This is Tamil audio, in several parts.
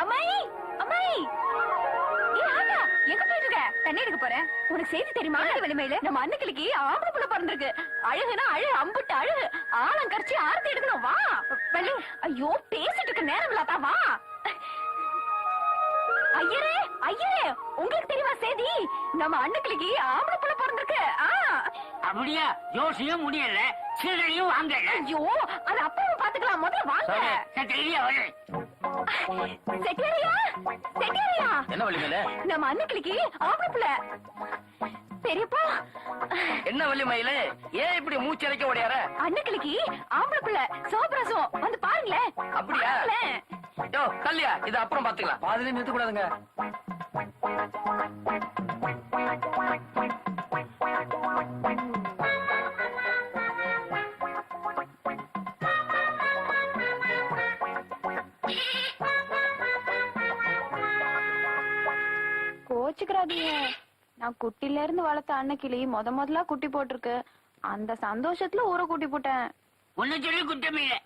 அம்மாயி அம்மாயி. ஏ ஆட்டா எங்க போயிட்டு இருக்க தண்ணி எடுக்க போறேன். உனக்கு செய்தி தெரியுமா? வலிமையில நம்ம அன்னைக்கு ஆம்பளை புள்ள பிறந்திருக்கு. அழகுனா அழகு அம்புட்டு அழகு ஆழம் கரைச்சி ஆரத்தி எடுக்கணும். வா. ஐயோ பேசிட்டு இருக்க நேரம் இல்லாதா வா. ஐயரே ஐயரே உங்களுக்கு தெரியுமா செய்தி? நம்ம அன்னைக்கு ஆம்பளை புள்ள பிறந்திருக்கு. அப்படியா? யோசியும் முடியல. சீரழியும் வாங்கல. ஐயோ அது அப்புறம் பாத்துக்கலாம் முதல்ல வாங்க. சரியா செட்டியாரியா செட்டியாரியா என்ன வள்ளிமயில நம்ம அன்னைக்கு ஆம்பளை புள்ள பெரியப்பா. என்ன வள்ளிமயில ஏன் இப்படி மூச்சரைக்க ஓடியார? அன்னைக்கு ஆம்பளை புள்ள சோப்ரசம். வந்து பாருங்களேன். அப்படியா? பாருங்களேன். யோ கல்லியா இது அப்புறம் பாத்துக்கலாம் பாதிலே நிறுத்த கூடாதுங்க கோச்சுக்கிறாதீங்க நான் குட்டில இருந்து வளர்த்த அன்னைக்கிளி முத முதல்ல குட்டி போட்டிருக்கு. அந்த சந்தோஷத்துல ஊரை கூட்டி போட்டேன். உன்னை சொல்லி குற்றமே இல்ல.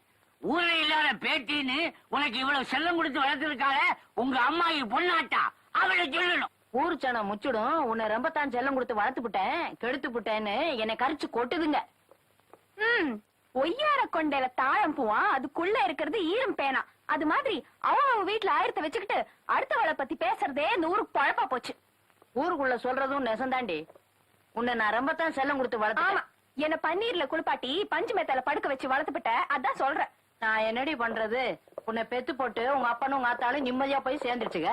ஊர்ல இல்லாத பேட்டின்னு உனக்கு இவ்வளவு செல்லம் கொடுத்து வளர்த்திருக்கால உங்க அம்மா பொண்ணாட்டா? அவளை சொல்லணும். ஊர் சனா முச்சுடும். உன்னை ரொம்ப தான் செல்லம் கொடுத்து வளர்த்து புட்டேன். கெடுத்து புட்டேன்னு என்னை கரிச்சு கொட்டுதுங்க. ம் ஒய்யார கொண்டையில தாழம் பூவா? அதுக்குள்ள இருக்கிறது ஈரம் பேனா. அது மாதிரி அவன் அவன் வீட்டுல ஆயிரத்தை வச்சுக்கிட்டு அடுத்தவளை பத்தி பேசுறதே நூறு பழப்பா போச்சு. ஊருக்குள்ள சொல்றதும் நெசந்தாண்டி. உன்னை நான் ரொம்ப தான் செல்லம் கொடுத்து வளர்த்தேன் என்ன பன்னீர்ல குளிப்பாட்டி பஞ்சு மெத்தால படுக்க வச்சு வளர்த்துப்பிட்ட. அதான் சொல்றேன். நான் என்னடி பண்றது? உன்னை பெத்து போட்டு உங்க அப்பனும் உங்க ஆத்தாலும் நிம்மதியா போய் சேர்ந்துருச்சுங்க.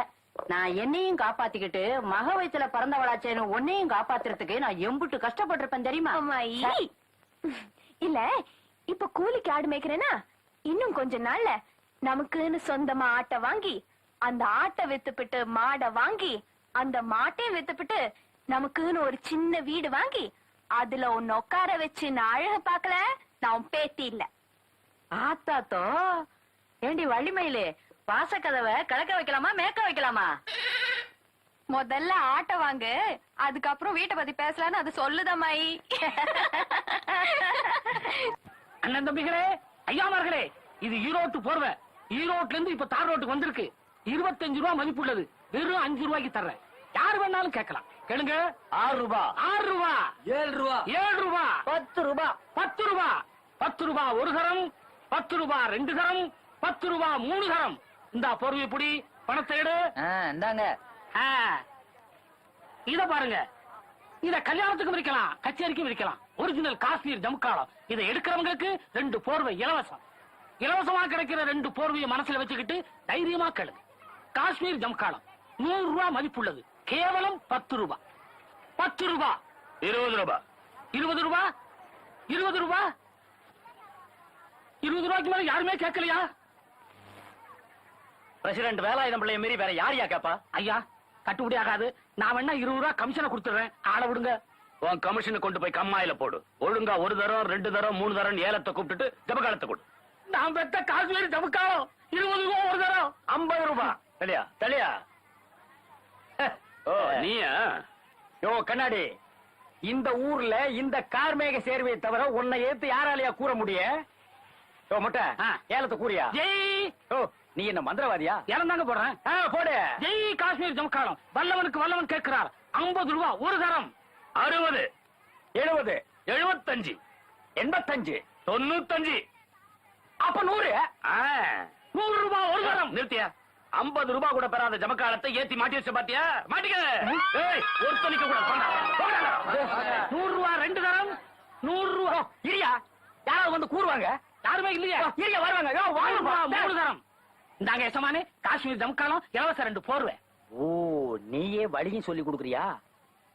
நான் என்னையும் காப்பாத்திக்கிட்டு மக வயசுல பிறந்தவளாச்சேன்னு உன்னையும் காப்பாத்துறதுக்கு நான் எம்புட்டு கஷ்டப்பட்டிருப்பேன் தெரியுமா? இல்ல இப்ப கூலிக்கு ஆடு மேய்க்கிறேனா? இன்னும் கொஞ்ச நாள்ல நமக்குன்னு சொந்தமா ஆட்டை வாங்கி அந்த ஆட்டை வித்துப்பிட்டு மாடை வாங்கி அந்த மாட்டையும் வித்துப்பிட்டு நமக்குன்னு ஒரு சின்ன வீடு வாங்கி அதுல உன்னை உட்கார வச்சு நான் அழக பாக்கல நான் உன் பேத்தி இல்ல. ஆத்தாத்தோ ஏண்டி வள்ளிமயிலே வாசக்கதவை கிழக்க வைக்கலாமா மேற்க வைக்கலாமா? முதல்ல ஆட்டை வாங்கு அதுக்கப்புறம் வீட்டை பத்தி பேசலான்னு அது சொல்லுதம்மாயி அண்ணன் தம்பிகளே ஐயாமார்களே இது ஈரோட்டு போர்வை. ஈரோட்ல இருந்து இப்ப தார் ரோட்டுக்கு வந்திருக்கு. இருபத்தஞ்சு ரூபா மதிப்புள்ளது. வெறும் அஞ்சு ரூபாய்க்கு தர்றேன். யார் வேணாலும் கேட்கலாம். கேளுங்க. ஆறு ரூபா. ஆறு ரூபா. ஏழு ரூபா. ஏழு ரூபா. பத்து ரூபாய் பத்து ரூபா. பத்து ரூபா ஒரு தரம் பத்து ரூபா ரெண்டு தரம் பத்து ரூபா மூணு தரம் இந்த போர்வை புடி. பணத்தை எடு. இந்தாங்க. இத பாருங்க. இத கல்யாணத்துக்கும் விற்கலாம் கச்சேரிக்கும் விற்கலாம் ஒரிஜினல் காஷ்மீர் ஜமுக்காலம். இதை எடுக்கிறவங்களுக்கு ரெண்டு போர்வை இலவசம். இலவசமா கிடைக்கிற ரெண்டு போர்வையை மனசுல வச்சுக்கிட்டு தைரியமா கேளுங்க. காஷ்மீர் ஜமுக்காலம். நூறு ரூபாய் மதிப்புள்ளது. கேவலம் பத்து ரூபாய் பத்து ரூபாய் இருபது ரூபா. இருபது ரூபாய் இருபது ரூபாய் இருபது ரூபாய்க்கு மேல யாருமே கேட்கலையா? பிரசிடென்ட் வேலாயுதம் பிள்ளைய மீறி வேற யாரையா கேப்பா? ஐயா கட்டுப்படி ஆகாது. நான் வேணா இருபது ரூபாய் கமிஷனை கொடுத்துறேன் ஆளை விடுங்க. உன் கமிஷனை கொண்டு போய் கம்மாயில போடு. ஒழுங்கா ஒரு தரம் ரெண்டு தரம் மூணு தரம் ஏலத்தை கூப்பிட்டுட்டு ஜபகாலத்தை கொடு. நான் பெத்த காஷ்மீர் ஜமுக்காலம் இருபது ரூபா ஒரு தரம் ஐம்பது ரூபா. தலையா தலையா ஓ நீயா? யோ கண்ணாடி. இந்த ஊர்ல இந்த கார்மேக சேர்வையை தவிர உன்னை ஏத்து யாராலயா கூற முடிய? யோ முட்டை. ஏலத்தை கூறியா? ஜெய்! ஓ நீ என்ன மந்திரவாதியா? இறந்தாங்க போடுறேன். ஆ, போடு. ஜெய் காஷ்மீர் ஜமுக்காலம் வல்லவனுக்கு வல்லவன் கேட்கிறார். ஐம்பது ரூபா ஒரு தரம். அறுபது. எழுபது. எழுபத்தஞ்சு எண்பத்தஞ்சு. தொண்ணூத்தஞ்சு. அப்ப நூறு. நூறு ரூபாய் ஒரு தரம். நிறுத்தியா? ஐம்பது ரூபாய் கூட பெறாத ஜமக்காலத்தை ஏத்தி மாட்டி வச்ச பாத்தியா? மாட்டிக்க! ஒருத்தனிக்க கூட. நூறு ரூபா ரெண்டு தரம் நூறு ரூபா இரியா யாராவது வந்து கூறுவாங்க? யாருமே இல்லையா. இரியா வருவாங்க. மூணு தரம். இந்தாங்க எசமானே காஷ்மீர் ஜமுக்காலம் இலவச ரெண்டு போர்வை. ஓ நீயே வழியும் சொல்லி கொடுக்குறியா?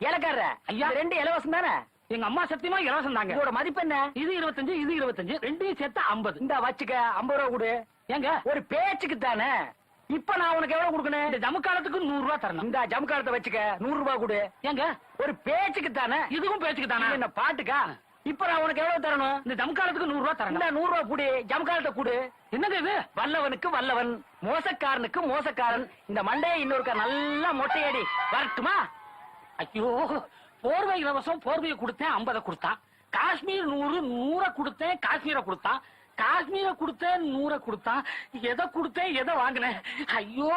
இலக்கார ஐயா. ரெண்டு இலவசம் தானே? எங்க அம்மா சத்தியமா இலவசம் தாங்க. இதோட மதிப்பு என்ன? இது இருபத்தஞ்சு இது இருபத்தஞ்சு ரெண்டையும் சேர்த்து ஐம்பது. இந்த வச்சுக்க ஐம்பது ரூபா கொடு. ஏங்க? ஒரு பேச்சுக்கு தானே? இப்ப நான் உனக்கு எவ்வளவு இந்த கொடுக்கணும் ஜமுக்காலத்துக்கு நூறு ரூபா தரணும். இந்த ஜம்காலத்தை வச்சுக்க நூறு ரூபாய் கொடு. ஏங்க? ஒரு பேச்சுக்கு தானே? இதுவும் பேச்சுக்கு தானே? என்ன பாட்டுக்கா? இப்ப நான் உனக்கு எவ்வளவு தரணும்? இந்த ஜமுக்காலத்துக்கு நூறு ரூபா இந்த தரணும் நூறு ரூபாய் குடு. ஜம்காலத்தை குடு. என்னங்க இது? வல்லவனுக்கு வல்லவன் மோசக்காரனுக்கு மோசக்காரன். இந்த மண்டையை இன்னொருக்கா நல்லா மொட்டையடி. வரட்டுமா? ஐயோ போர்வை இலவசம் போர்வையை கொடுத்தேன் ஐம்பதை கொடுத்தான். காஷ்மீர் நூறு நூற கொடுத்தேன் காஷ்மீரை கொடுத்தான். காஷ்மீர கொடுத்தேன் நூற கொடுத்தான் எதை கொடுத்தேன் எதை வாங்கினேன் ஐயோ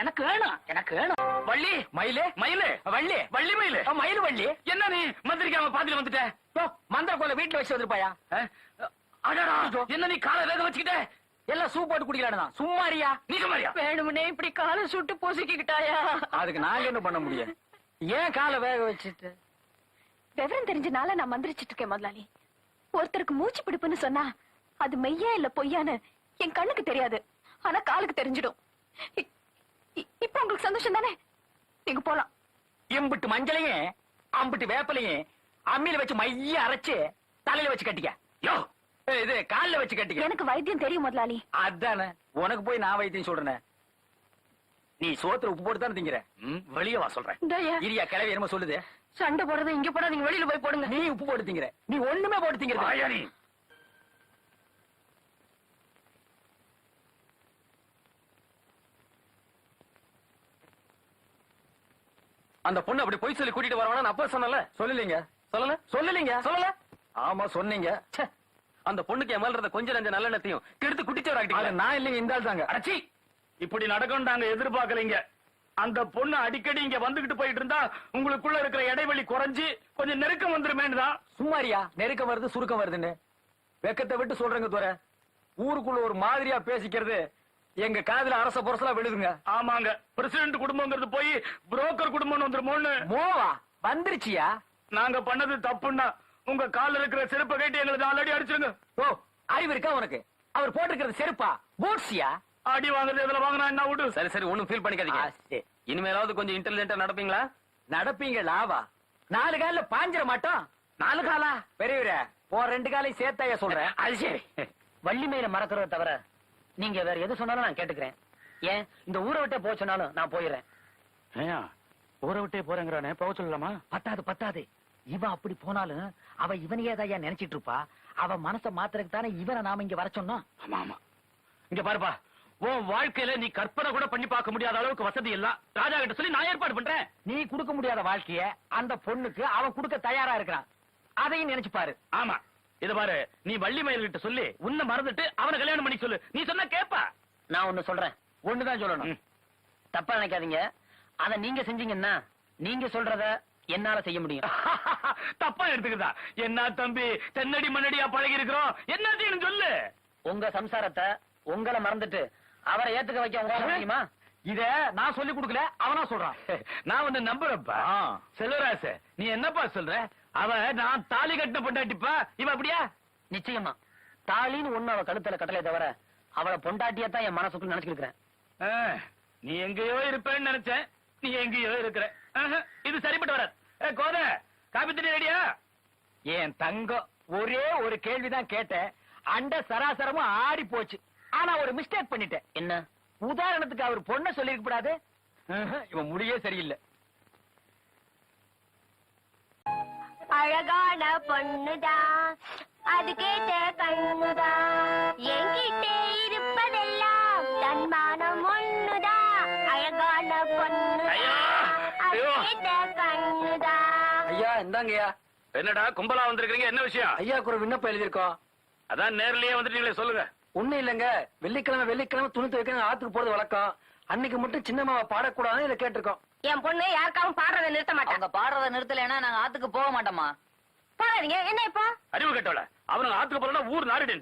எனக்கு வேணும் எனக்கு வேணும். வள்ளி மயிலு மயிலு வள்ளி வள்ளி மயிலு. மயிலு வள்ளி. என்ன நீ மந்திரிக்காம பாத்துட்டு வந்துட்ட? மந்திர கோல வீட்டுல வச்சு வந்திருப்பாயா? அடடா என்ன நீ காலை வேக வச்சுக்கிட்ட? எல்லாம் சூப் போட்டு குடிக்கலான்னு தான். சும்மாரியா நீ சும்மாரியா வேணும்னே இப்படி காலை சுட்டு பொசுக்கிக்கிட்டாயா? அதுக்கு நாங்க என்ன பண்ண முடியும்? ஏன் காலை வேக வச்சுட்டு? விவரம் தெரிஞ்சனால நான் மந்திரிச்சிட்டு இருக்கேன் முதலாளி. ஒருத்தருக்கு மூச்சு பிடிப்புன்னு சொன்னா அது மெய்யா இல்ல பொய்யான்னு என் கண்ணுக்கு தெரியாது. ஆனா காலுக்கு தெரிஞ்சிடும். இப்ப உங்களுக்கு சந்தோஷம் தானே? நீங்க போலாம். இம்பிட்டு மஞ்சளையும் அம்பிட்டு வேப்பலையும் அம்மியில வச்சு மைய அரைச்சு தலையில வச்சு கட்டிக்க. யோ ஏய், இது கால்ல வச்சு கட்டிக்க. எனக்கு வைத்தியம் தெரியும் முதலாளி. அதானே உனக்கு போய் நான் வைத்தியம் சொல்றேனே. நீ சோத்துல உப்பு போட்டு தானே திங்கிற? ம், வெளிய வா சொல்றேன். இரியா கிளவி என்னமோ சொல்லுது. சண்டை போடுறது இங்க போடாதீங்க வெளியில போய் போடுங்க. நீ உப்பு போட்டு திங்கிற. நீ ஒண்ணுமே போட்டு திங்கிறது அந்த பொண்ணு அப்படி பொய் சொல்லி கூட்டிட்டு வரவான அப்ப சொன்னல சொல்லலீங்க. சொல்லல? சொல்லலீங்க. சொல்லல? ஆமா சொன்னீங்க. அந்த பொண்ணுக்கு என் மேல இருந்த கொஞ்ச நஞ்ச நல்லெண்ணத்தையும் கெடுத்து அது குட்டிச்சவராக்கிட்டீங்க நான் இல்லைங்க இந்த ஆள் தாங்க. அடச்சி! இப்படி நடக்கும் நாங்க எதிர்பார்க்கலைங்க. அந்த பொண்ணு அடிக்கடி இங்க வந்துகிட்டு போயிட்டு இருந்தா உங்களுக்குள்ள இருக்கிற இடைவெளி குறைஞ்சு கொஞ்சம் நெருக்கம் வந்துருமேன்னு தான். சும்மாரியா நெருக்கம் வருது சுருக்கம் வருதுன்னு. வெக்கத்தை விட்டு சொல்றேங்க துற ஊருக்குள்ள ஒரு மாதிரியா பேசிக்கிறது எங்க காதுல அரச புரசலா விழுதுங்க. ஆமாங்க. பிரசிடென்ட் குடும்பங்கிறது போய் புரோக்கர் குடும்பம் வந்துருமோன்னு. மோவா? வந்துருச்சியா? நாங்க பண்ணது தப்புன்னா உங்க கால்ல இருக்கிற செருப்பை கேட்டு எங்களுக்கு ஆல்ரெடி அடிச்சிருங்க. ஓ அறிவு இருக்கா உனக்கு? அவர் போட்டிருக்கிறது செருப்பா? பூட்ஸியா? அடி வாங்குறது இதுல வாங்கினா என்ன விடு சரி சரி ஒண்ணும் ஃபீல் பண்ணிக்காதீங்க. இனிமேலாவது கொஞ்சம் இன்டெலிஜென்ட்டா நடப்பீங்களா? நடப்பீங்க லாவா. நாலு கால்ல பாஞ்சிர மாட்டோம். நாலு காலா? பெரியவரே போ ரெண்டு காலையும் சேர்த்தாயா சொல்றேன். அது சரி. வள்ளி மேல மறக்கிறத தவிர நீங்க வேற எது சொன்னாலும் நான் கேட்டுக்கிறேன். ஏன்? இந்த ஊரை விட்டே போக சொன்னாலும் நான் போயிடுறேன். ஏயா ஊரை விட்டே போறேங்கிறானே போக சொல்லலாமா? பத்தாது பத்தாது. இவன் அப்படி போனாலும் அவ இவனையே தான் நினைச்சிட்டு இருப்பா? அவ மனச மாத்துறதுக்கு தானே இவனை நாம இங்க வர சொன்னோம்? ஆமா ஆமா. இங்க பாருப்பா உன் வாழ்க்கையில நீ கற்பனை கூட பண்ணி பார்க்க முடியாத அளவுக்கு வசதி எல்லாம் ராஜா கிட்ட சொல்லி நான் ஏற்பாடு பண்றேன். நீ கொடுக்க முடியாத வாழ்க்கைய அந்த பொண்ணுக்கு அவன் கொடுக்க தயாரா இருக்கிறான். அதையும் நினைச்சு பாரு. ஆமா. இத பாரு நீ வள்ளி மயில் கிட்ட சொல்லி உன்னை மறந்துட்டு அவனை கல்யாணம் பண்ணி சொல்லு. நீ சொன்னா கேப்பா. நான் ஒண்ணு சொல்றேன். ஒண்ணுதான் சொல்லணும். தப்பா நினைக்காதீங்க. அத நீங்க செஞ்சீங்கன்னா நீங்க சொல்றத என்னால செய்ய முடியும். தப்பா எடுத்துக்கிறதா என்ன தம்பி தென்னடி மண்ணடியா பழகி இருக்கிறோம்? என்னத்தையும் சொல்லு. உங்க சம்சாரத்தை உங்களை மறந்துட்டு அவரை ஏத்துக்க வைக்க உங்களால முடியுமா? இத நான் சொல்லி கொடுக்கல அவனா சொல்றான். நான் உன்னை நம்புறப்பா. செல்வராச நீ என்னப்பா சொல்ற? அவ நான் தாலி கட்டின பொண்டாட்டிப்பா இவ அப்படியா? நிச்சயமா. தாலின்னு ஒண்ணு அவ கழுத்துல கட்டளை தவிர அவளை பொண்டாட்டியா தான் என் மனசுக்குள்ள நினைச்சுக்கிறேன் ஆ, நீ எங்கேயோ இருப்பேன்னு நினைச்சேன். நீ எங்கேயோ இருக்கிற. இது சரிப்பட்டு வராது. ஏ, கோத காபி தண்ணி ரெடியா? என் தங்கம் ஒரே ஒரு கேள்விதான் கேட்டேன். அண்ட சராசரமும் ஆடி போச்சு. ஆனா ஒரு மிஸ்டேக் பண்ணிட்டேன். என்ன? உதாரணத்துக்கு அவர் பொண்ண சொல்லிருக்க கூடாது? இவன் முடியே சரியில்லை. அழகான பொண்ணுதான் அது கேட்ட கண்ணுதான் என்கிட்ட இருப்பதெல்லாம் தன்மானம் ஒண்ணுதான் அழகான பொண்ணுதான் ஐயா! அது ஐயோ! கேட்ட கண்ணுதான் ஐயா இந்தாங்கய்யா. என்னடா கும்பலா வந்திருக்கீங்க என்ன விஷயம்? ஐயாக்கு ஒரு விண்ணப்பம் எழுதியிருக்கோம். அதான் நேர்லயே வந்துட்டீங்களே சொல்லுங்க. ஒண்ணும் இல்லைங்க. வெள்ளிக்கிழமை வெள்ளிக்கிழமை துணி துவைக்கணும் ஆத்துக்கு போறது வழக்கம். அன்னைக்கு மட்டும் சின்னம்மாவை பாடக்கூடாதுன்னு இதை கேட்டிருக்கோம். என் பொண்ணு யாருக்காவும் பாடுறத நிறுத்த மாட்டாங்க பாடுறத நிறுத்தலைன்னா நாங்க ஆத்துக்கு போக மாட்டோமா? போறாதீங்க என்ன இப்போ? அறிவு கட்டவள. அவனுங்க ஆத்துக்கு போறா ஊர் நாடுடே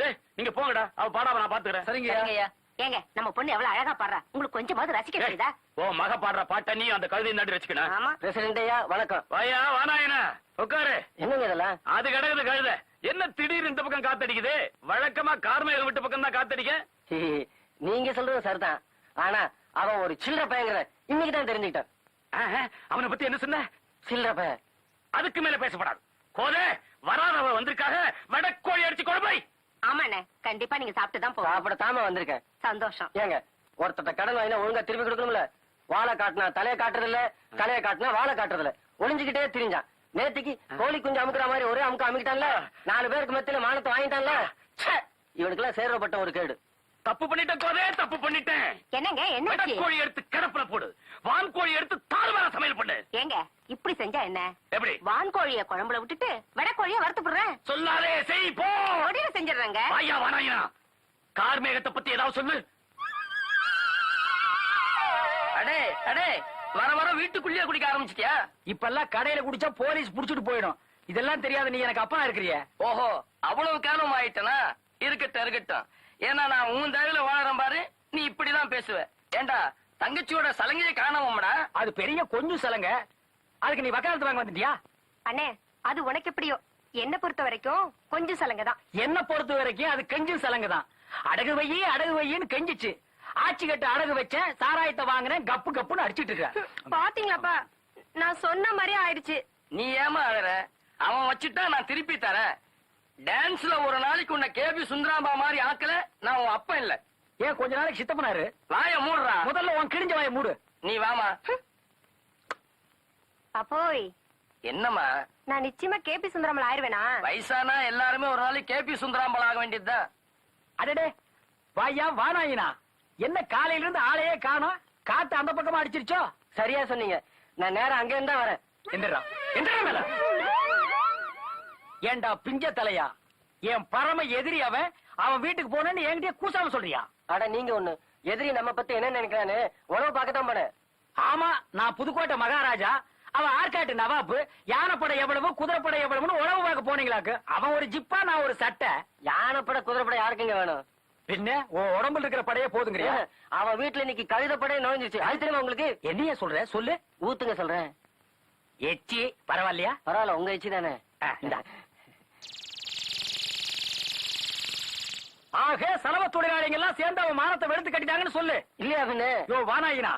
டேய் நீங்க போங்கடா. அவ பாடாம நான் பாத்துக்கிறேன். சரிங்கய்யா. ஏங்க நம்ம பொண்ணு எவ்வளவு அழகா பாடுறா. உங்களுக்கு கொஞ்சமாவது ரசிக்க தெரியுதா? ஓ மக பாடுற பாட்ட நீ அந்த கழுதை நாட்டி வச்சுக்கணும் ஆமா. பிரசிடண்ட் ஐயா வணக்கம். வாயா வானாயனா உட்காரு. என்னங்க இதெல்லாம்? அது கிடக்குது கழுத என்ன திடீர் இந்த பக்கம் காத்தடிக்குது? வழக்கமா கார்மேகம் விட்டு பக்கம் தான் காத்தடிக்க நீங்க சொல்றது சரிதான். ஆனா அவன் ஒரு சில்லற பயங்கர இன்னைக்கு தான் தெரிஞ்சுக்கிட்டான். ஆஹா, அவனை பத்தி என்ன சொன்ன? சில்லற பையன் அதுக்கு மேல பேசப்படாது. கோதே வராதவ வந்திருக்காக வடக்கோழி அடிச்சு கொண்டு போய். ஆமாண்ணே கண்டிப்பா நீங்க சாப்பிட்டு தான் போகணும். சாப்பிடத்தாம வந்திருக்கேன். சந்தோஷம். ஏங்க ஒருத்தட்ட கடன் வாங்கினா ஒழுங்கா திருப்பி கொடுக்கணும்ல? வாழை காட்டினா தலைய காட்டுறது இல்ல தலைய காட்டினா வாழை காட்டுறது இல்ல ஒளிஞ்சுக்கிட்டே திரிஞ்சான். நேத்திக்கு கோழி குஞ்சு அமுக்குற மாதிரி ஒரே அமுக்கு அமுக்கிட்டான்ல? நாலு பேருக்கு மத்தியில மானத்தை வாங்கிட்டான்ல? ச்சே, இவனுக்கெல்லாம் சேர்றப்பட்ட ஒரு கேடு. தப்பு பண்ணிட்டேன் கோதே தப்பு பண்ணிட்டேன். என்னங்க என்ன வடக்கோழி எடுத்து கிடப்புல போடு. வான்கோழி எடுத்து தாழ்வார சமையல் பண்ணு. ஏங்க இப்படி செஞ்சா என்ன? எப்படி? வான்கோழிய குழம்புல விட்டுட்டு வெடக்கோழிய வறுத்து போடுறேன் சொல்லாதே செய் போ. நொடியில செஞ்சிடுறேங்க. ஐயா வராயா கார்மேகத்தை பத்தி ஏதாவது சொல்லு. அடே அடே வர வர வீட்டுக்குள்ளேயே குடிக்க ஆரம்பிச்சிட்டியா? இப்பெல்லாம் கடையில குடிச்சா போலீஸ் புடிச்சிட்டு போயிடும். இதெல்லாம் தெரியாத நீ எனக்கு அப்பா இருக்கிறிய. ஓஹோ அவ்வளவு காலம் ஆயிட்டனா இருக்கட்டும் இருக்கட்டும். ஏன்னா நான் உன் தயவுல வாழறேன் பாரு. நீ இப்படிதான் பேசுவ. ஏண்டா தங்கச்சியோட சலங்கையை காணாமடா அது பெரிய கொஞ்சம் சலங்க. அதுக்கு நீ வக்காலத்து வாங்க வந்துட்டியா? அண்ணே அது உனக்கு எப்படியோ? என்ன பொறுத்த வரைக்கும் கொஞ்சம் சலங்க தான் என்ன பொறுத்த வரைக்கும் அது கெஞ்சும் சலங்க தான் அடகு வையி அடகு வையின்னு கெஞ்சிச்சு. ஆட்சி கட்டு அடகு வச்சேன் சாராயத்தை வாங்கினேன் கப்பு கப்புன்னு அடிச்சிட்டு இருக்க. பாத்தீங்களாப்பா? நான் சொன்ன மாதிரி ஆயிடுச்சு. நீ ஏமா அழற? அவன் வச்சுட்டா நான் திருப்பி தரேன். டான்ஸ்ல ஒரு நாளைக்கு உன்னை கேபி சுந்தராம்பா மாதிரி ஆக்கல. நான் உன் அப்பன் இல்ல. ஏன் கொஞ்ச நாளைக்கு சித்தப்பனாரு? வாய மூடுறா. முதல்ல உன் கிழிஞ்ச வாய மூடு. நீ வாமா. அப்போய் என்னம்மா? நான் நிச்சயமா கேபி சுந்தரமல் ஆயிருவேனா? வயசானா எல்லாருமே ஒரு நாளைக்கு கேபி சுந்தராம்பல் ஆக வேண்டியதுதான் அடடே வாயா வானாயினா? என்ன காலையில இருந்து ஆளையே காணோம்? காத்து அந்த பக்கமா அடிச்சிருச்சோ? சரியா சொன்னீங்க. நான் நேரம் அங்க இருந்தா வரேன். எந்திரா எந்திரா மேல. ஏண்டா பிஞ்ச தலையா? என் பரம எதிரி அவன். அவன் வீட்டுக்கு போனேன்னு என்கிட்ட கூசாம சொல்றியா? அட நீங்க ஒண்ணு. எதிரி நம்ம பத்தி என்ன நினைக்கிறான்னு உணவு பார்க்கத்தான் போனேன். ஆமா நான் புதுக்கோட்டை மகாராஜா. அவன் ஆற்காட்டு நவாப்பு. யானைப்படை எவ்வளவு குதிரைப்படை எவ்வளவுன்னு உழவு பார்க்க போனீங்களாக்கு. அவன் ஒரு ஜிப்பா நான் ஒரு சட்டை. யானைப்பட குதிரைப்பட யாருக்குங்க வேணும்? பின்ன உன் உடம்புல இருக்கிற படையே போதுங்கிறியா? அவன் வீட்டுல இன்னைக்கு கழுதப்படே நுழைஞ்சிருச்சு. அது தெரியுமா உங்களுக்கு? என்னைய சொல்ற? சொல்லு. ஊத்துங்க சொல்றேன். எச்சி பரவாயில்லையா? பரவாயில்ல உங்க இச்சி தானே ஆ, இந்தா. ஆக சலவ தொழிலாளிங்க எல்லாம் சேர்ந்து அவன் மானத்தை வெளுத்து கட்டிட்டாங்கன்னு சொல்லு. இல்லையா பின்ன யோ வானாயினா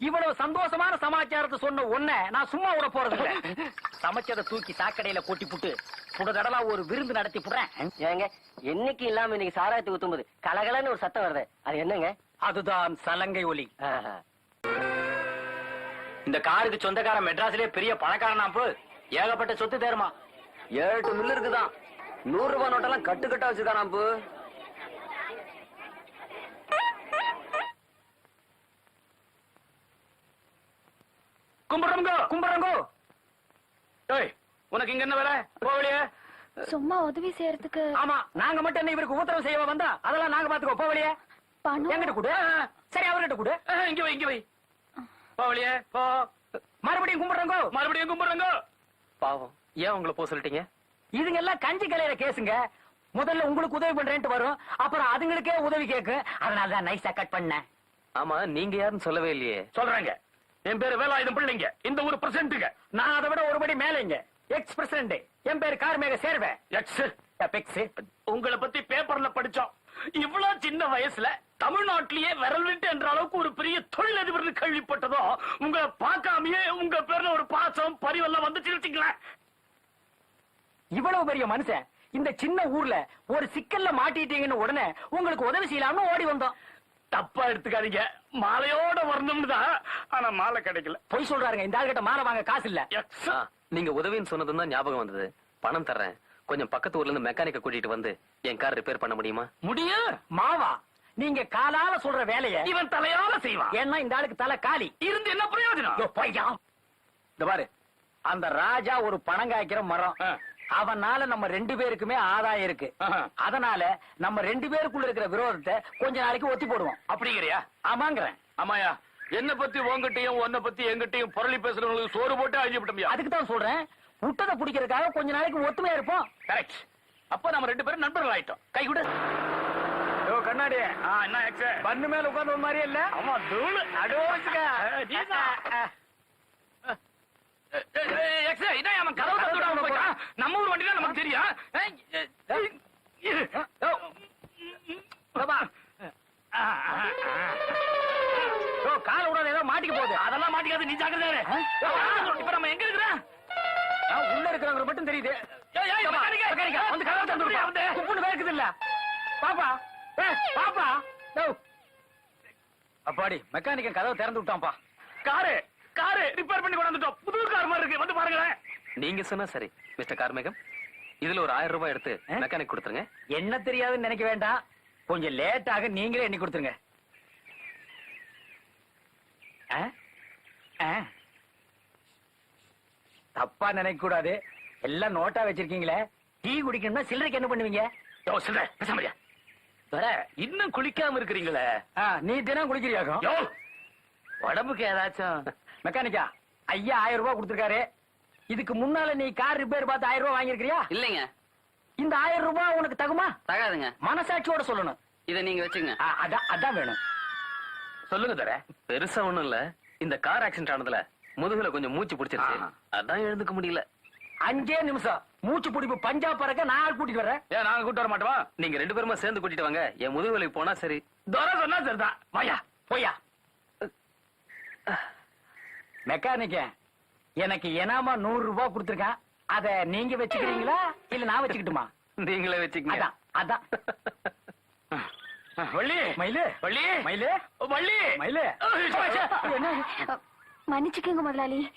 இவ்வளவு சந்தோஷமான சமாச்சாரத்தை சொன்ன உன்னை நான் சும்மா விட போறது இல்ல சமைச்சதை தூக்கி சாக்கடையில கொட்டி புட்டு புட தடவா ஒரு விருந்து நடத்தி புடுறேன். ஏங்க என்னைக்கு இல்லாம இன்னைக்கு சாராயத்தை ஊத்தும்போது கலகலன்னு ஒரு சத்தம் வருது. அது என்னங்க? அதுதான் சலங்கை ஒலி. இந்த காருக்கு சொந்தக்காரன் மெட்ராஸ்லயே பெரிய பணக்காரனாப்பு ஏகப்பட்ட சொத்து தேருமா. ஏழு மில்லு இருக்குதான். நூறு ரூபாய் நோட்டெல்லாம் கட்டு கட்டா வச்சிருக்காராம் கும்பிடுறோங்க கும்பிடுறோங்க ஏய் உனக்கு இங்க என்ன வேலை? போவலியே சும்மா உதவி செய்யறதுக்கு. ஆமா நாங்க மட்டும் என்ன இவருக்கு உத்தரவு செய்ய வந்தா அதெல்லாம் நாங்க பாத்துக்கோ போவலியே பணம்? எங்கிட்ட கொடு. சரி அவர்கிட்ட கொடு. இங்க வை இங்க வை. போவலியே போ. மறுபடியும் கும்பிடுறோங்க மறுபடியும் கும்பிடுறாங்க பாவம் ஏன் உங்களை போக சொல்லிட்டீங்க? இதுங்க எல்லாம் கஞ்சி கலையிற கேசுங்க முதல்ல உங்களுக்கு உதவி பண்றேன்ட்டு வரும். அப்புறம் அதுங்களுக்கே உதவி கேக்கும் அதனால தான் நைஸா கட் பண்ணேன். ஆமா நீங்க யாருன்னு சொல்லவே இல்லையே. சொல்றாங்க. என் பேரு வேலாயுதம் பிள்ளைங்க. இந்த ஊர் பிரசிடண்ட்டுங்க நான் அதை விட ஒருபடி மேலைங்க. எக்ஸ் பிரசிடண்ட் என் பேரு கார்மேக சேர்வே. எக்ஸ் பெக்ஸ் உங்களை பத்தி பேப்பர்ல படிச்சோம். இவ்வளவு சின்ன வயசுல தமிழ்நாட்டிலேயே விரல் விட்டு என்ற அளவுக்கு ஒரு பெரிய தொழிலதிபர் கேள்விப்பட்டதோ உங்களை பார்க்காமயே உங்க பேர்ல ஒரு பாசம் பரிவெல்லாம் வந்துச்சு வச்சுங்களேன் இவ்வளவு பெரிய மனுஷன் இந்த சின்ன ஊர்ல ஒரு சிக்கல்ல மாட்டிட்டீங்கன்னு உடனே உங்களுக்கு உதவி செய்யலாம்னு ஓடி வந்தோம். தப்பா எடுத்துக்காதீங்க. மாலையோட வரணும்னு தான். ஆனா மாலை கிடைக்கல. பொய் சொல்றாருங்க. இந்த ஆள்கிட்ட மாலை வாங்க காசு இல்ல. எக்ஸ். நீங்க உதவின்னு சொன்னதும் தான் ஞாபகம் வந்தது. பணம் தர்றேன். கொஞ்சம் பக்கத்து ஊர்ல இருந்து மெக்கானிக்க கூட்டிட்டு வந்து என் கார் ரிப்பேர் பண்ண முடியுமா? முடியும். மாவா நீங்க காலால சொல்ற வேலைய இவன் தலையால செய்வான். ஏன்னா இந்த ஆளுக்கு தலை காலி. இருந்து என்ன பிரயோஜனம்? யோ, போய்யா. இந்த பாரு அந்த ராஜா ஒரு பணம் காய்க்கிற மரம். அவனால நம்ம ரெண்டு பேருக்குமே ஆதாயம் இருக்கு. அதனால நம்ம ரெண்டு பேருக்குள்ள இருக்கிற விரோதத்தை கொஞ்ச நாளைக்கு ஒத்தி போடுவோம். அப்படிங்கிறியா? ஆமாங்கிறேன். ஆமாயா. என்ன பத்தி உங்ககிட்டயும் உன்னை பத்தி எங்கிட்டயும் புரளி பேசுறவங்களுக்கு சோறு போட்டு அழிஞ்சு விட்டோம்யா? அதுக்கு தான் சொல்றேன். விட்டதை பிடிக்கிறதுக்காக கொஞ்ச நாளைக்கு ஒத்துமையா இருப்போம். கரெக்ட் அப்ப நம்ம ரெண்டு பேரும் நண்பர்கள் ஆயிட்டோம். கை கொடு. யோ கண்ணாடி ஆ, என்ன எக்ஸ் பண்ணு மேல உட்கார்ந்த ஒரு மாதிரியே இல்ல? ஆமா தூளு. எக்ஸ் இதான் அவன் கதவு தந்து விடாம போயிட்டான் நம்ம ஊர் வண்டி நமக்கு தெரியும். கால விடாத ஏதோ மாட்டிக்க போகுது. அதெல்லாம் மாட்டிக்காது நீ. இப்ப நம்ம எங்க இருக்கிறோம் ஆ, உள்ள இருக்கிறவங்க மட்டும் தெரியுது. வந்து கதவை திறந்து விடுப்பா. வந்து. குப்புன்னு வேர்க்குது இல்ல? பாப்பா பாப்பா. அப்பாடி மெக்கானிக்க கதவை திறந்து விட்டான்ப்பா. காரு. கொண்டாந்துட்டோம் புது கார் மாதிரி இருக்கு. வந்து பாருங்களேன். நீங்க சொன்னா சரி மிஸ்டர் கார்மேகம். இதுல ஒரு ஆயிரம் ரூபாய் எடுத்து? மெக்கானிக் கொடுத்துருங்க. என்ன தெரியாதுன்னு நினைக்க வேண்டாம். கொஞ்சம் லேட் ஆக நீங்களே எண்ணி கொடுத்துருங்க. தப்பா நினைக்க கூடாது. எல்லாம் நோட்டா வச்சிருக்கீங்களே. டீ குடிக்கணும்னா சில்லறைக்கு என்ன பண்ணுவீங்க? யோ பேசாமரியா வர இன்னும் குளிக்காம இருக்கிறீங்களே. நீ தினம் குடிக்கிறியாக்கும் யோ உடம்புக்கு ஏதாச்சும். மெக்கானிக்கா ஐயா ஆயிரம் ரூபாய் கொடுத்திருக்காரு. இதுக்கு முன்னால நீ கார் ரிப்பேர் பார்த்து ஆயிரம் ரூபாய் வாங்கியிருக்கிறியா? இல்லைங்க. இந்த ஆயிரம் ரூபாய் உனக்கு தகுமா? தகாதுங்க. மனசாட்சியோட சொல்லணும். இதை நீங்க வச்சுங்க அதான் அதான் வேணும். சொல்லுங்க தர. பெருசா ஒண்ணும் இல்ல. இந்த கார் ஆக்சிடென்ட் ஆனதுல முதுகுல கொஞ்சம் மூச்சு பிடிச்சிருச்சு. அதான் எழுந்துக்க முடியல. அஞ்சே நிமிஷம். மூச்சு பிடிப்பு பஞ்சாப் பறக்க நான் கூட்டிட்டு வர்றேன். ஏன் நாங்க கூட்டு வர மாட்டோமா? நீங்க ரெண்டு பேருமா சேர்ந்து கூட்டிட்டு வாங்க. என் முதுகு வலிக்கு போனா சரி. தோர சொன்னா சரிதான். வாயா போயா. மெக்கானிக்க. எனக்கு எனாமா நூறு ரூபாய் கொடுத்திருக்கேன். அத நீங்க வச்சுக்கிறீங்களா? இல்ல நான் வச்சுக்கிட்டுமா? நீங்களே வச்சுக்கங்க. அதான் அதான். வள்ளி. மயிலு. வள்ளி. மயிலு. வள்ளி. மயிலு. என்ன? மன்னிச்சுக்கோங்க முதலாளி.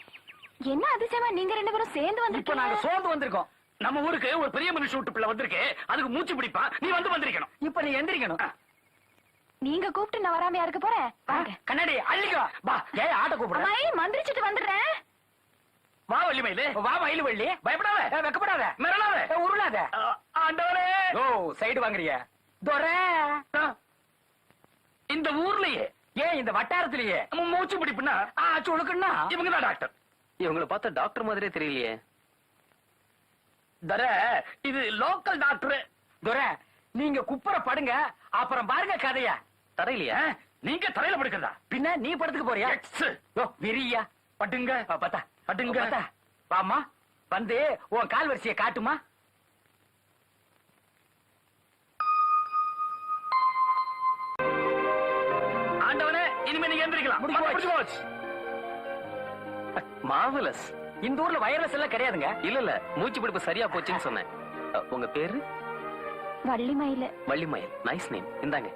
என்ன அதிசயமா நீங்க ரெண்டு பேரும் சேர்ந்து இப்ப நாங்க சோர்ந்து வந்திருக்கோம். நம்ம ஊருக்கு ஒரு பெரிய மனுஷன் விட்டு பிள்ளை வந்திருக்கு. அதுக்கு மூச்சு பிடிப்பான். நீ வந்து வந்திருக்கணும். இப்ப நீ எந்திரிக்கணும். நீங்க கூப்பிட்டு நான் வராமையா இருக்க போறேன் வாங்க. கண்ணாடி அள்ளிக்கோ. வா ஏன் ஆட்ட கூப்பிடுற அம்மாயி மந்திரிச்சிட்டு வந்துடுறேன். வா வள்ளி மயிலு. வா மயிலு வள்ளி. பயப்படாத ஏ, வெக்கப்படாத மிரளாத ஏ, உருளாத. ஆண்டவரே. ஓ சைடு வாங்குறிய. துரை. இந்த ஊர்லயே. ஏன் இந்த வட்டாரத்திலேயே. மூச்சு பிடிப்புன்னா ஆ சுழுக்குன்னா இவங்க தான் டாக்டர். இவங்கள பார்த்தா டாக்டர் மாதிரியே தெரியலையே. தர இது லோக்கல் டாக்டர். துரை நீங்க குப்புற படுங்க. அப்புறம் பாருங்க கதைய. தரையிலையா? நீங்க தலையில படுக்கிறதா? பின்ன நீ படத்துக்கு போறியா? எக்ஸ். யோ விரியா பட்டுங்க ஆ, பார்த்தா அட்டுங்க. பார்த்தா வாமா வந்து உன் கால் வரிசையை காட்டுமா? ஆண்டவனே இனிமே நீங்க எந்திரிக்கலாம். மாவலஸ் இந்த ஊர்ல வைரஸ் எல்லாம் கிடையாதுங்க. இல்ல இல்ல. மூச்சு பிடிப்பு சரியா போச்சுன்னு சொன்னேன். உங்க பேரு? வள்ளி மயில வள்ளிமயில். நைஸ் நேம் இந்தாங்க.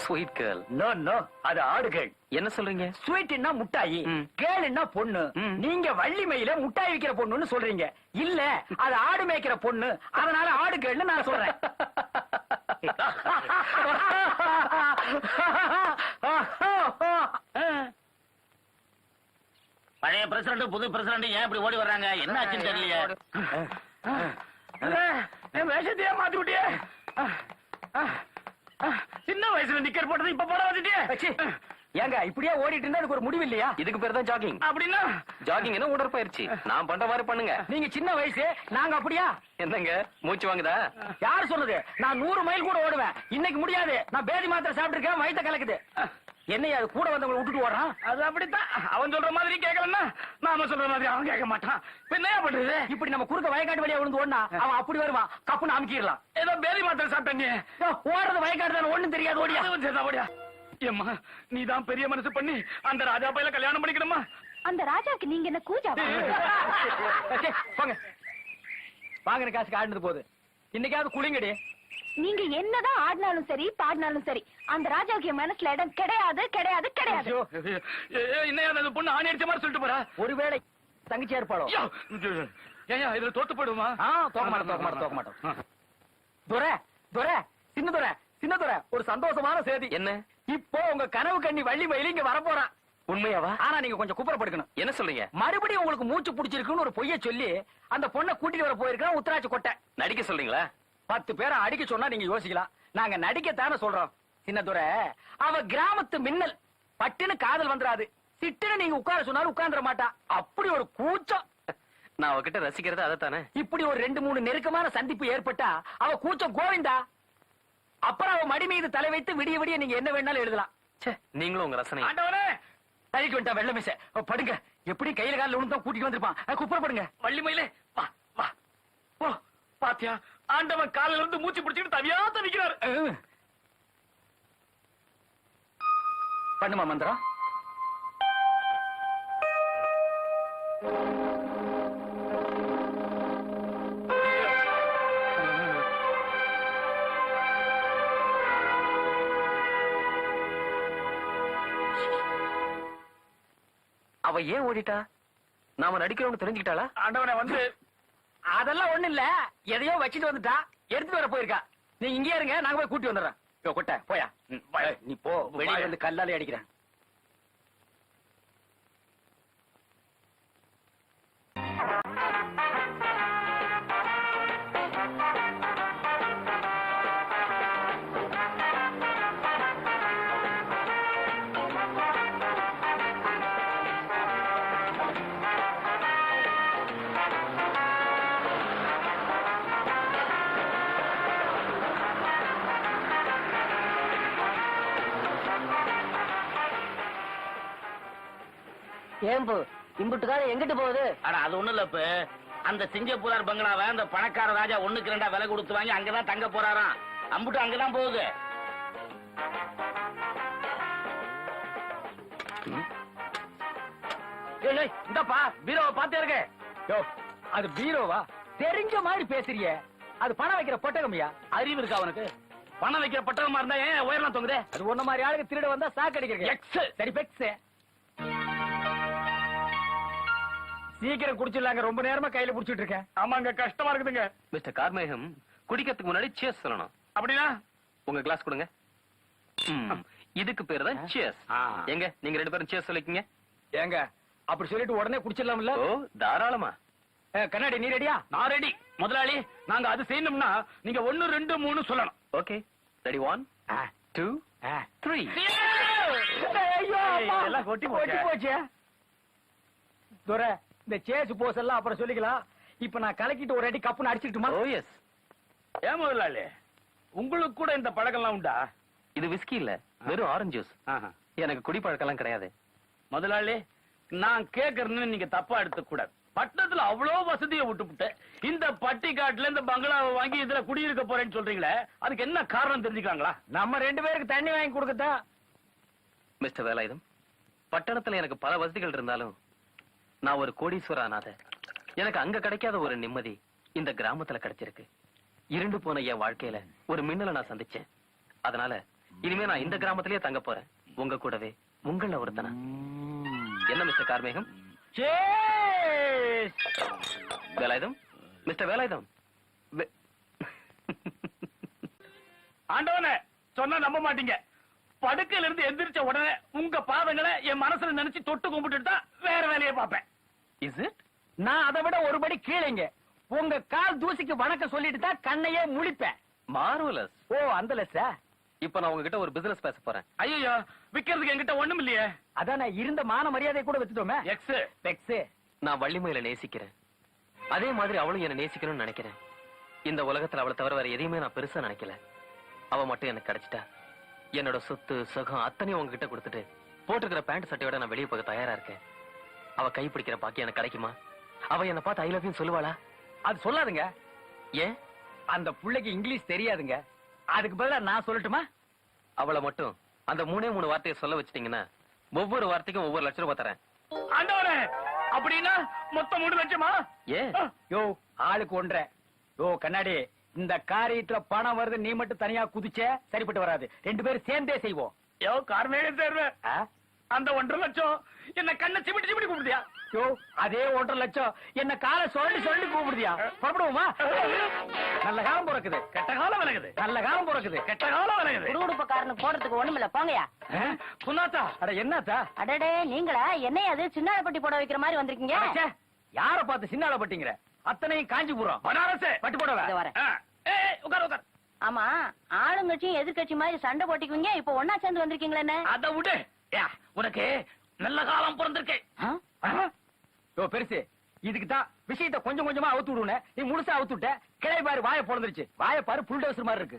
ஸ்வீட் கேர்ள் நோ நோ அது ஆடுகள் என்ன சொல்றீங்க ஸ்வீட்னா முட்டாயி. கேளுன்னா பொண்ணு. நீங்க வள்ளி மயில முட்டாய் விக்கிற பொண்ணுன்னு சொல்றீங்க இல்ல அது ஆடு மேய்க்கிற பொண்ணு அதனால ஆடுகள்னு நான் சொல்றேன் பழைய பிரசிடண்ட் புது பிரசிடண்ட் ஏன் இப்படி ஓடி வர்றாங்க என்ன ஆச்சுன்னு தெரியலையே வேஷத்தையே மாத்தி விட்டியே சின்ன வயசுல நிக்கர் போட்டது இப்ப போட வச்சுட்டியே? ச்சீ. ஏங்க இப்படியே ஓடிட்டு இருந்தா அதுக்கு ஒரு முடிவு இல்லையா? இதுக்கு பேர் தான் ஜாகிங் அப்படின்னா? ஜாகிங் உடற்பயிற்சி. நான் பண்ற மாதிரி பண்ணுங்க. நீங்க சின்ன வயசு நாங்க அப்படியா? என்னங்க மூச்சு வாங்குதா? யார் சொன்னது? நான் நூறு மைல் கூட ஓடுவேன். இன்னைக்கு முடியாது. நான் பேதி மாத்திரை சாப்பிட்டிருக்கேன் வயித்த கலக்குது. என்னையா அது கூட வந்தவங்களை விட்டுட்டு ஓடுறான்? அது அப்படித்தான். அவன் சொல்ற மாதிரி கேட்கலன்னா நாம சொல்ற மாதிரி அவன் கேட்க மாட்டான். இப்ப என்ன பண்றது? இப்படி நம்ம குறுக்க வயக்காட்டு வழியா விழுந்து ஓடினா அவன் அப்படி வருவான் கப்புன்னு அமுக்கிடலாம். ஏதோ பேரி மாத்திரை சாப்பிட்டேங்க. ஓடுறது வயக்காட்டு தானே ஒண்ணும் தெரியாது ஓடியா. ஓடியா. ஏம்மா நீதான் பெரிய மனசு பண்ணி அந்த ராஜா பையில கல்யாணம் பண்ணிக்கணுமா? அந்த ராஜாக்கு நீங்க என்ன கூஜாவா? சே, போங்க. வாங்கின காசுக்கு ஆடுனது போகுது இன்னைக்காவது குளிங்கடி. நீங்க என்னதான் ஆடினாலும் சரி பாடினாலும் சரி அந்த ராஜாவுக்கு மனசுல இடம் கிடையாது கிடையாது கிடையாது. என்ன பொண்ணு ஆணி அடிச்ச மாதிரி சொல்லிட்டு போறா? ஒருவேளை தங்கச்சியா இருப்பாளோ? இதுல தோத்து போயிடுமா? ஆ, தோக்க மாட்டோம் தோக்க மாட்டோம் தோக்க மாட்டோம். துரை துரை சின்ன துரை சின்ன துரை ஒரு சந்தோஷமான செய்தி. என்ன? இப்போ உங்க கனவு கண்ணி வள்ளி மயில இங்க வரப்போறான் உண்மையாவா? ஆனா நீங்க கொஞ்சம் குப்புறப்படுக்கணும் என்ன சொல்றீங்க? மறுபடியும் உங்களுக்கு மூச்சு பிடிச்சிருக்குன்னு ஒரு பொய்ய சொல்லி அந்த பொண்ணை கூட்டிட்டு வர போயிருக்கா உத்தராட்சி கொட்டை. நடிக்க சொல்றீங்களா? பத்து பேரை அடிக்க சொன்னா நீங்க யோசிக்கலாம். நாங்க நடிக்கத்தானே சொல்றோம். சின்னதுரை அவ கிராமத்து மின்னல். பட்டுன்னு காதல் வந்துராது சிட்டுன்னு நீங்க உட்கார சொன்னாலும் உட்கார்ந்துட மாட்டா. அப்படி ஒரு கூச்சம். நான் அவகிட்ட ரசிக்கிறது அதைத்தானே? இப்படி ஒரு ரெண்டு மூணு நெருக்கமான சந்திப்பு ஏற்பட்டா அவ கூச்சம் கோவிந்தா. அப்புறம் அவ மடி மீது தலை வைத்து விடிய விடிய நீங்க என்ன வேணாலும் எழுதலாம். நீங்களும் உங்க ரசனை ஆண்டவனே! தள்ளிட்டு வந்துட்டா வெள்ள மிச. படுங்க. எப்படி கையில காலில் ஒண்ணு தான் கூட்டிட்டு வந்திருப்பான். குப்புறப்படுங்க வள்ளி மயிலே வா வா. ஓ பாத்தியா? ஆண்டவன் காலில இருந்து மூச்சு பிடிச்சிட்டு தவியா தவிக்கிறாரு. பண்ணுமா மந்திரம் அவ ஏன் ஓடிட்டா? நாம நடிக்கிறோம்னு தெரிஞ்சுக்கிட்டாளா? ஆண்டவனை வந்து அதெல்லாம் ஒண்ணு இல்ல எதையோ வச்சுட்டு வந்துட்டா எடுத்துட்டு வர போயிருக்கா. நீங்க இங்கே இருங்க நாங்க போய் கூட்டி வந்துடுறோம். யோ, கொட்டை போய். நீ போ. வெளியே வந்து கல்லாலே அடிக்கிறேன். ஏம்பு இம்புட்டுக்கார எங்கிட்டு போகுது? அட அது ஒண்ணு இல்ல இப்ப அந்த சிங்கப்பூரார் பங்களாவை அந்த பணக்கார ராஜா ஒண்ணுக்கு ரெண்டா விலை கொடுத்து வாங்கி அங்கதான் தங்க போறாராம். அம்புட்டு அங்கதான் போகுது. இந்தாப்பா பீரோவை பாத்தே இருக்க. யோ அது பீரோவா? தெரிஞ்ச மாதிரி பேசுறியே. அது பணம் வைக்கிற பொட்டகம்யா? அறிவு இருக்கா அவனுக்கு பணம் வைக்கிற பட்டகமா இருந்தா ஏன் உயரலாம் தொங்குதே? அது ஒண்ணு மாதிரி ஆளுங்க திருட வந்தா சாக்கு அடிக்கிறீங்க. எக்ஸ் சரி பெக்ஸ் சீக்கிரம் குடிச்சிடலாங்க. ரொம்ப நேரமா கையில புடிச்சிட்டு இருக்கேன். ஆமாங்க கஷ்டமா இருக்குதுங்க. மிஸ்டர் கார்மேகம் குடிக்கிறதுக்கு முன்னாடி சேஸ் சொல்லணும். அப்படின்னா? உங்க கிளாஸ் கொடுங்க. ம், இதுக்கு பேரு தான் சேஸ். எங்க நீங்க ரெண்டு பேரும் சேஸ் சொல்லிக்கீங்க? ஏங்க அப்படி சொல்லிட்டு உடனே குடிச்சிடலாம்ல? ஓ தாராளமா. கண்ணாடி நீ ரெடியா நான் ரெடி முதலாளி நாங்க அது செய்யணும்னா நீங்க ஒண்ணு ரெண்டு மூணு சொல்லணும். Okay ready one two three. எல்லாம். கொட்டி போச்சே. துரை இந்த சேஸ் போஸ் எல்லாம் அப்புறம் சொல்லிக்கலாம். இப்ப நான் கலக்கிட்டு ஒரு அடி கப்புன்னு அடிச்சிட்டுமா ஓ எஸ் ஏன் முதலாளி? உங்களுக்கு கூட இந்த பழக்கம்லாம் உண்டா? இது விஸ்கி இல்ல. வெறும் ஆரஞ்சு ஜூஸ் எனக்கு குடிப்பழக்கம்லாம் கிடையாது. முதலாளி நான் கேக்குறேன்னு நீங்க தப்பா எடுத்துக்க கூடாது பட்டணத்துல அவ்வளவு வசதியை விட்டுப்புட்டு இந்த பட்டிக்காட்டுல இந்த பங்களாவை வாங்கி இதுல குடியிருக்க போறேன்னு சொல்றீங்களே அதுக்கு என்ன காரணம் தெரிஞ்சுக்காங்களா நம்ம ரெண்டு பேருக்கு தண்ணி வாங்கி கொடுக்கத்தா மிஸ்டர் வேலாயுதம் பட்டணத்துல எனக்கு பல வசதிகள் இருந்தாலும் நான் ஒரு கோடீஸ்வர எனக்கு அங்க கிடைக்காத ஒரு நிம்மதி இந்த கிராமத்துல கிடைச்சிருக்கு. இருண்டு போன என் வாழ்க்கையில ஒரு மின்னலை நான் சந்திச்சேன். அதனால இனிமே நான் இந்த கிராமத்திலேயே தங்க போறேன். உங்க கூடவே உங்கள ஒருத்தனா. என்ன மிஸ்டர் கார்மேகம்? வேலாயுதம்? மிஸ்டர் வேலாயுதம்? ஆண்டவன ஆண்டவனே சொன்னா நம்ப மாட்டீங்க. படுக்கையில இருந்து எந்திரிச்ச உடனே உங்க பாதங்களை என் மனசுல நினைச்சு தொட்டு கும்பிட்டுட்டு தான் வேற வேலையை பார்ப்பேன். இஸ் இட் நான் அதை விட ஒரு படி கீழேங்க. உங்க கால் தூசிக்கு வணக்கம் சொல்லிட்டு தான் கண்ணையே முழிப்பேன். மார்வலஸ் ஓ அந்த லெஸ்ஸா இப்ப நான் உங்ககிட்ட ஒரு பிசினஸ் பேச போறேன். ஐயோ விக்கிறதுக்கு என்கிட்ட ஒண்ணும் இல்லையே. அதான் நான் இருந்த மான மரியாதை கூட வச்சுட்டோமே. எக்ஸ் பெக்ஸ் நான் வள்ளிமயில நேசிக்கிறேன். அதே மாதிரி அவளும் என்ன நேசிக்கணும்னு நினைக்கிறேன். இந்த உலகத்துல அவளை தவிர வேற எதையுமே நான் பெருசா நினைக்கல. அவ மட்டும் எனக்கு கிடைச்சிட்டா. என்னோட சொத்து சுகம் அத்தனையும் உங்ககிட்ட கொடுத்துட்டு போட்டுக்கிற பேண்ட் சட்டையோட நான் வெளியே போக தயாரா இருக்கேன். அவ கை பிடிக்கிற பாக்கி எனக்கு கிடைக்குமா? அவ என்ன பார்த்து ஐ லவ் சொல்லுவாளா? அது சொல்லாதுங்க. ஏன்? அந்த புள்ளைக்கு இங்கிலீஷ் தெரியாதுங்க. அதுக்கு பதிலா நான் சொல்லட்டுமா? அவளை மட்டும் அந்த மூணே மூணு வார்த்தையை சொல்ல வச்சிட்டீங்கன்னா ஒவ்வொரு வார்த்தைக்கும் ஒவ்வொரு லட்சம் ரூபாய் தரேன். ஆண்டவனே அப்படின்னா மொத்தம் மூணு லட்சமா? ஏன்? யோ ஆளுக்கு ஒன்றரை. யோ கண்ணாடி இந்த காரியத்துல பணம் வருது நீ மட்டும் தனியா குதிச்ச சரிப்பட்டு வராது. ரெண்டு பேரும் சேர்ந்தே செய்வோம். யோ கார்மேக தேர்வு? அந்த ஒன்றரை லட்சம் என்ன கண்ணை சிமிட்டி சிமிட்டி கூப்பிடுதியா? யோ அதே ஒன்றரை லட்சம் என்ன காலை சொல்லி சொல்லி கூப்பிடுதியா? புறப்படுவோமா? நல்ல காலம் பிறக்குது. கெட்ட காலம் விலகுது. நல்ல காலம் பிறக்குது. கெட்ட காலம் விலகுது. குடுகுடுப்பக்காரனுக்கு போடுறதுக்கு ஒண்ணுமில்ல போங்கயா? புண்ணாத்தா அட என்னத்தா? அடடே நீங்களா? என்னைய அது? சின்னால பட்டி போட வைக்கிற மாதிரி வந்திருக்கீங்க. யார பார்த்து சின்னால பட்டிங்கிற அத்தனையும் காஞ்சிபுரம் பனாரஸ் பட்டு போடவ? ஏய், உட்கார் உட்கார். ஆமா ஆளுங்கட்சியும் எதிர்க்கட்சி மாதிரி சண்டை போட்டிக்குவீங்க இப்ப ஒன்னா சேர்ந்து வந்திருக்கீங்களே என்ன? அத விடு. ஏ, உனக்கு நல்ல காலம் பிறந்திருக்கு? யோ பெருசு இதுக்கு தான் விஷயத்தை கொஞ்சம் கொஞ்சமா அவுத்து விடுவேன் நீ முழுசா அவுத்து விட்ட கிளை பாரு வாயை பொழந்துருச்சு வாயை பாரு புல் டவுசர் மாதிரி இருக்கு.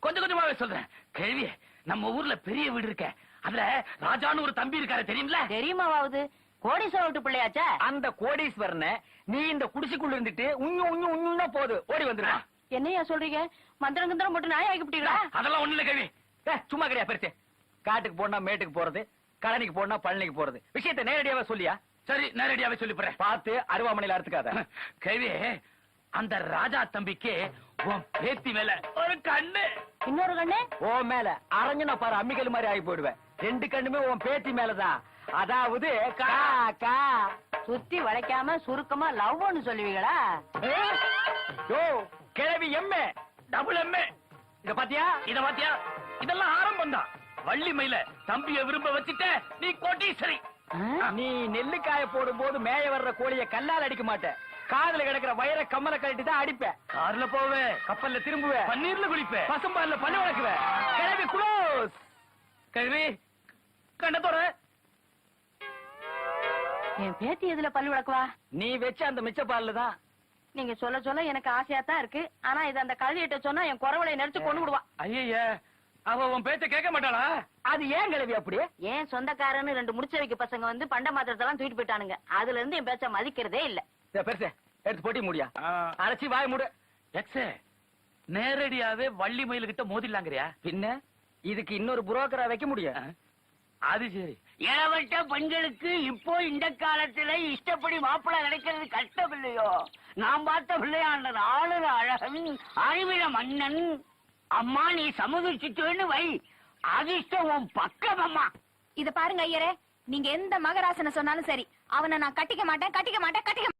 கொஞ்சம் கொஞ்சமாவே சொல்றேன். கேள்வி நம்ம ஊர்ல பெரிய வீடு இருக்க. அதுல ராஜான்னு ஒரு தம்பி இருக்காரு தெரியுமில தெரியுமாவாவது? கோடீஸ்வர விட்டு பிள்ளையாச்சா? அந்த கோடீஸ்வரனை நீ இந்த குடிசைக்குள்ள இருந்துட்டு உண்ணு உண்ணு உண்ணுன்னா போது ஓடி வந்துருவான் என்னையா சொல்றீங்க? மந்திரம் கிந்திரம் போட்டு நாய் ஆக்கிவிட்டீங்களா அதெல்லாம் ஒண்ணு இல்ல கேள்வி ஏ, சும்மா கிடையா பெருசு. காட்டுக்கு போனா மேட்டுக்கு போறது கழனிக்கு போனா பழனிக்கு போறது. விஷயத்தை நேரடியாவே சொல்லியா? சரி நேரடியாவே சொல்லி போறேன் பார்த்து அருவாமனையில அறுத்துக்காத. கேள்வி அந்த ராஜா தம்பிக்கு உன் பேத்தி மேல ஒரு கண்ணு. இன்னொரு கண்ணு? ஓ மேல அரஞ்சனா பாரு அம்மிக்கல் மாதிரி ஆகி போயிடுவேன். ரெண்டு கண்ணுமே உன் பேத்தி மேலதான். அதாவது கா சுத்தி வளைக்காம சுருக்கமா லவ்னு சொல்லுவீங்களா? யோ கிழவி எம்மே டபுள் எம்ஏ இத பாத்தியா? இத பாத்தியா? இதெல்லாம் ஆரம்பம் தான் வள்ளி மயில தம்பிய விரும்ப வச்சுட்ட நீ கோட்டீஸ்வரி நீ நெல்லுக்காய போடும் போது மேய வர்ற கோழிய கல்லால் அடிக்க மாட்ட. காதுல கிடக்குற வயர கம்மல கழட்டி தான் அடிப்ப. கார்ல போவே கப்பல்ல திரும்புவ பன்னீர்ல குளிப்ப பசும்பால்ல பண்ணி வளர்க்குவ கிழவி குளோஸ் கேள்வி கண்ணத்தோட என் பேத்தி எதுல பல்லு விளக்குவா? நீ வச்ச அந்த மிச்ச பால்ல தான் நீங்க சொல்ல சொல்ல எனக்கு ஆசையா தான் இருக்கு. ஆனா இது அந்த கழுதிட்ட சொன்னா என் குறவளை நெரிச்சு கொண்டு விடுவா. ஐய அவ உன் பேச்ச கேட்க மாட்டாளா? அது ஏன் கிளவி அப்படி? ஏன் சொந்தக்காரன்னு ரெண்டு முடிச்ச வைக்க பசங்க வந்து பண்ட மாத்திரத்தெல்லாம் தூக்கிட்டு போயிட்டானுங்க. அதுல இருந்து என் பேச்ச மதிக்கிறதே இல்ல. பெருசே எடுத்து போட்டி முடியா? அரைச்சி வாய் மூடு. எக்ஸே நேரடியாவே வள்ளி மயில் கிட்ட மோதிடலாங்கிறியா? பின்ன இதுக்கு இன்னொரு புரோக்கரா வைக்க முடியும். அது சரி. இளவட்ட பெண்களுக்கு இப்போ இந்த காலத்துல இஷ்டப்படி மாப்பிள்ளை கிடைக்கிறது கஷ்டம் இல்லையோ நான் பார்த்த பிள்ளையாண்டர் ஆளுநர் அழகன் அறிவில மன்னன். அம்மா நீ சமுதிச்சுட்டுன்னு வை. அதிர்ஷ்டம் உன் பக்கம் அம்மா. இத பாருங்க ஐயரே. நீங்க எந்த மகராசனை சொன்னாலும் சரி அவனை நான் கட்டிக்க மாட்டேன் கட்டிக்க மாட்டேன் கட்டிக்க